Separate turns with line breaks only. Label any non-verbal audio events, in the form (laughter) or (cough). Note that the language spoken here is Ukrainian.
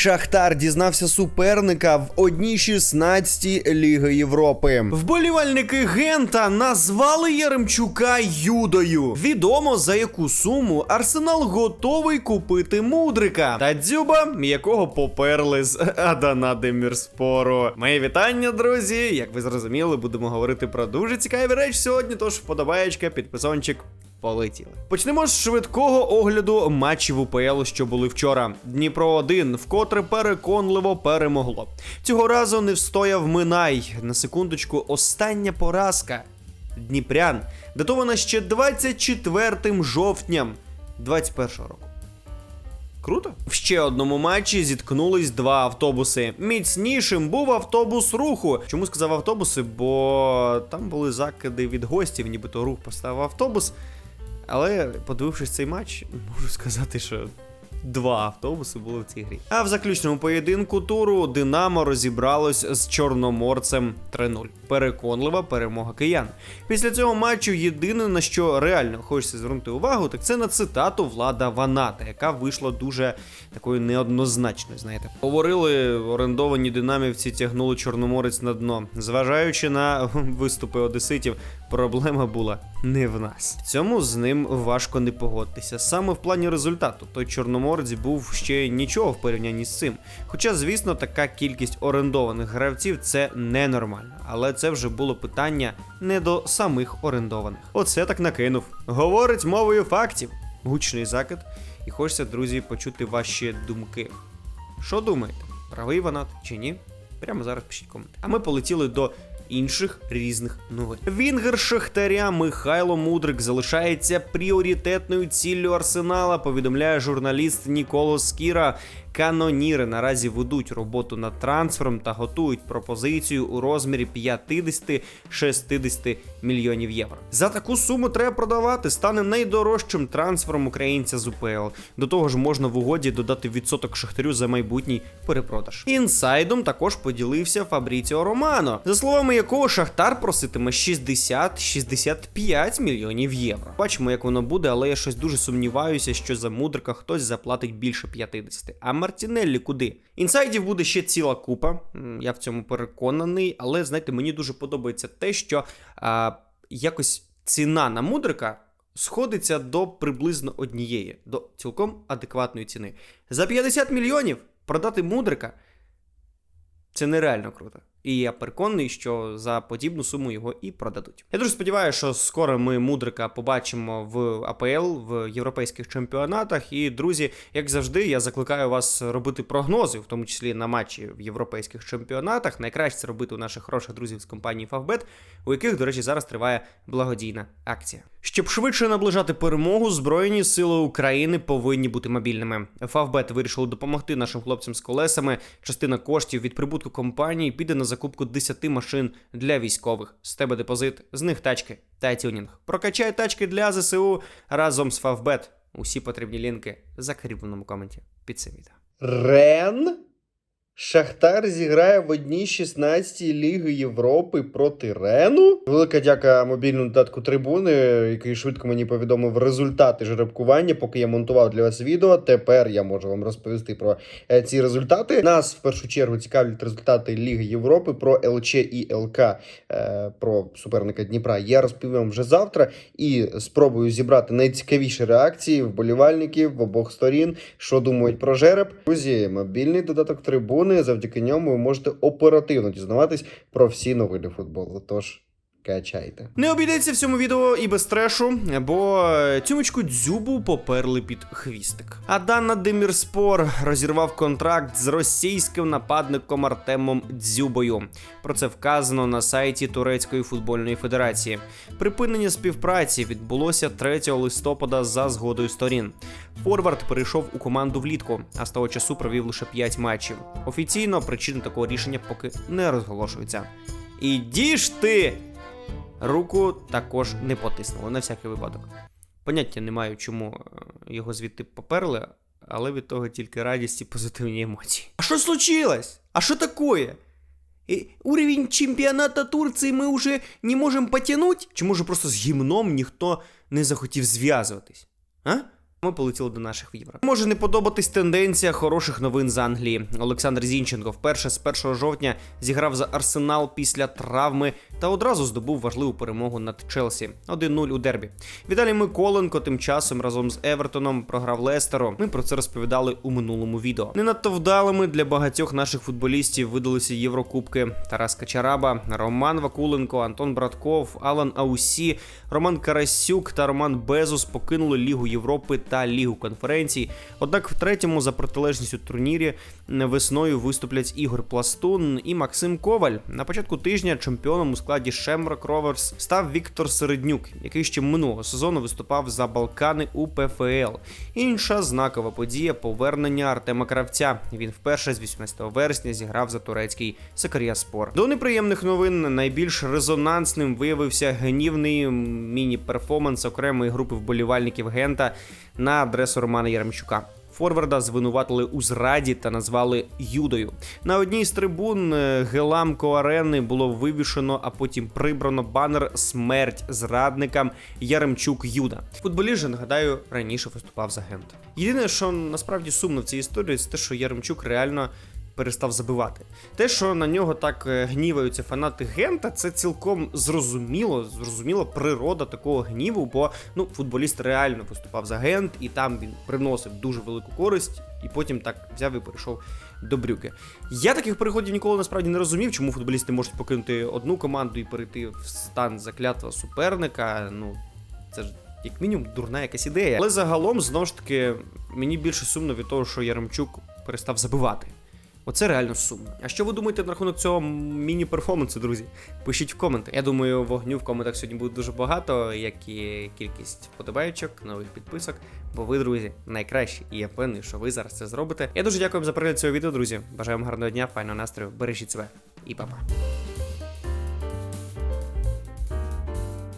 Шахтар дізнався суперника в одній 16 Ліги Європи. Вболівальники Гента назвали Яремчука Юдою. Відомо за яку суму Арсенал готовий купити мудрика та дзюба, якого поперли з Адана Демірспору. Моє вітання, друзі! Як ви зрозуміли, будемо говорити про дуже цікаві речі сьогодні. Тож вподобаєчка, підписончик. Полетіли. Почнемо з швидкого огляду матчів УПЛ, що були вчора. Дніпро 1 вкотре переконливо перемогло. Цього разу не встояв Минай. На секундочку, остання поразка. Дніпрян датована ще 24 жовтням 21 року. Круто. В ще одному матчі зіткнулись два автобуси. Міцнішим був автобус руху. Чому сказав автобуси? Бо там були закиди від гостів, нібито рух поставив автобус. Але подивившись цей матч, можу сказати, що два автобуси були в цій грі. А в заключному поєдинку туру Динамо розібралось з Чорноморцем 3-0. Переконлива перемога киян. Після цього матчу єдине на що реально хочеться звернути увагу, так це на цитату Влада Ваната, яка вийшла дуже такою неоднозначною. Знаєте, говорили орендовані динамівці, тягнули Чорноморець на дно. Зважаючи на (laughs) виступи одеситів, проблема була не в нас. В цьому з ним важко не погодитися. Саме в плані результату той Чорноморець був ще нічого в порівнянні з цим. Хоча, звісно, така кількість орендованих гравців це ненормально. Але це вже було питання не до самих орендованих. Оце так накинув. Говорить мовою фактів. Гучний закид. І хочеться, друзі, почути ваші думки. Що думаєте? Правий ванат чи ні? Прямо зараз пишіть коменти. А ми полетіли до інших різних новин. Вінгер Шахтаря Михайло Мудрик залишається пріоритетною ціллю арсенала. Повідомляє журналіст Ніколо Скіра. Каноніри наразі ведуть роботу над трансфером та готують пропозицію у розмірі 50-60 мільйонів євро. За таку суму треба продавати. Стане найдорожчим трансфером українця з УПЛ. До того ж, можна в угоді додати відсоток шахтарю за майбутній перепродаж. Інсайдом також поділився Фабріціо Романо, за словами якого Шахтар проситиме 60-65 мільйонів євро. Бачимо, як воно буде, але я щось дуже сумніваюся, що за мудрика хтось заплатить більше 50. А Мартінеллі куди? Інсайдів буде ще ціла купа. Я в цьому переконаний, але знаєте, мені дуже подобається те, що а, якось ціна на мудрика. Сходиться до приблизно однієї, до цілком адекватної ціни. За 50 мільйонів продати мудрика це нереально круто. І я переконаний, що за подібну суму його і продадуть. Я дуже сподіваюся, що скоро ми мудрика побачимо в АПЛ в європейських чемпіонатах. І друзі, як завжди, я закликаю вас робити прогнози, в тому числі на матчі в європейських чемпіонатах. Найкраще це робити у наших хороших друзів з компанії Favbet, у яких, до речі, зараз триває благодійна акція. Щоб швидше наближати перемогу, Збройні сили України повинні бути мобільними. Favbet вирішили допомогти нашим хлопцям з колесами. Частина коштів від прибутку компанії піде на закупку 10 машин для військових. З тебе депозит, з них тачки та тюнінг. Прокачай тачки для ЗСУ разом з Favbet. Усі потрібні лінки в закріпленому коменті під цим відео. Рен? Шахтар зіграє в одній 16 Ліги Європи проти Рену. Велика дяка мобільному додатку трибуни, який швидко мені повідомив результати жеребкування, поки я монтував для вас відео. Тепер я можу вам розповісти про е, ці результати. Нас в першу чергу цікавлять результати Ліги Європи про ЛЧ і ЛК е, про суперника Дніпра. Я розповім вам вже завтра і спробую зібрати найцікавіші реакції вболівальників в обох сторін, що думають про жереб. Друзі, мобільний додаток трибуни. Завдяки ньому ви можете оперативно дізнаватись про всі новини футболу. Тож. Качайте. Не обійдеться в цьому відео і без трешу, бо тюмочку дзюбу поперли під хвістик. А Дана Демірспор розірвав контракт з російським нападником Артемом Дзюбою. Про це вказано на сайті Турецької футбольної федерації. Припинення співпраці відбулося 3 листопада за згодою сторін. Форвард перейшов у команду влітку, а з того часу провів лише 5 матчів. Офіційно причини такого рішення поки не розголошуються. Іді ж ти! Руку також не потиснули на всякий випадок. Поняття не маю, чому е, його звідти поперли, але від того тільки радість і позитивні емоції. А що случилось? А що такое? І уровень чемпіоната Турції ми вже не можемо потягнути? Чи може просто з гімном ніхто не захотів зв'язуватись? А? Ми полетіли до наших євро. Може не подобатись тенденція хороших новин з Англії. Олександр Зінченко вперше з 1 жовтня зіграв за Арсенал після травми та одразу здобув важливу перемогу над Челсі 1-0 у дербі. Віталій Миколенко тим часом разом з Евертоном програв Лестеру. Ми про це розповідали у минулому відео. Не надто вдалими для багатьох наших футболістів видалися Єврокубки Тарас Качараба, Роман Вакуленко, Антон Братков, Алан Аусі, Роман Карасюк та Роман Безус покинули Лігу Європи та Лігу конференцій. Однак в третьому за протилежністю турнірі весною виступлять Ігор Пластун і Максим Коваль. На початку тижня чемпіоном у складі Шемрок Роверс став Віктор Середнюк, який ще минулого сезону виступав за Балкани у ПФЛ. Інша знакова подія повернення Артема Кравця. Він вперше з 18 вересня зіграв за турецький Сакаріаспор. До неприємних новин найбільш резонансним виявився гнівний міні-перформанс окремої групи вболівальників Гента на адресу Романа Яремчука. Форварда звинуватили у зраді та назвали Юдою. На одній з трибун е, Геламко арени було вивішено, а потім прибрано банер Смерть зрадникам Яремчук Юда. Футболіст же, нагадаю, раніше виступав за Гент. Єдине, що насправді сумно в цій історії, це те, що Яремчук реально перестав забивати. Те, що на нього так е, гніваються фанати Гента, це цілком зрозуміло, зрозуміла природа такого гніву, бо ну футболіст реально виступав за Гент, і там він приносив дуже велику користь, і потім так взяв і перейшов до брюки. Я таких переходів ніколи насправді не розумів, чому футболісти можуть покинути одну команду і перейти в стан заклятого суперника. Ну це ж. Як мінімум, дурна якась ідея. Але загалом, знову ж таки, мені більше сумно від того, що Яремчук перестав забивати. Оце реально сумно. А що ви думаєте на рахунок цього міні-перформансу, друзі? Пишіть в коменти. Я думаю, вогню в коментах сьогодні буде дуже багато, як і кількість вподобайочок, нових підписок. Бо ви, друзі, найкращі, і я впевнений, що ви зараз це зробите. Я дуже дякую вам за перегляд цього відео, друзі. Бажаю вам гарного дня, файного настрою, бережіть себе і па-па.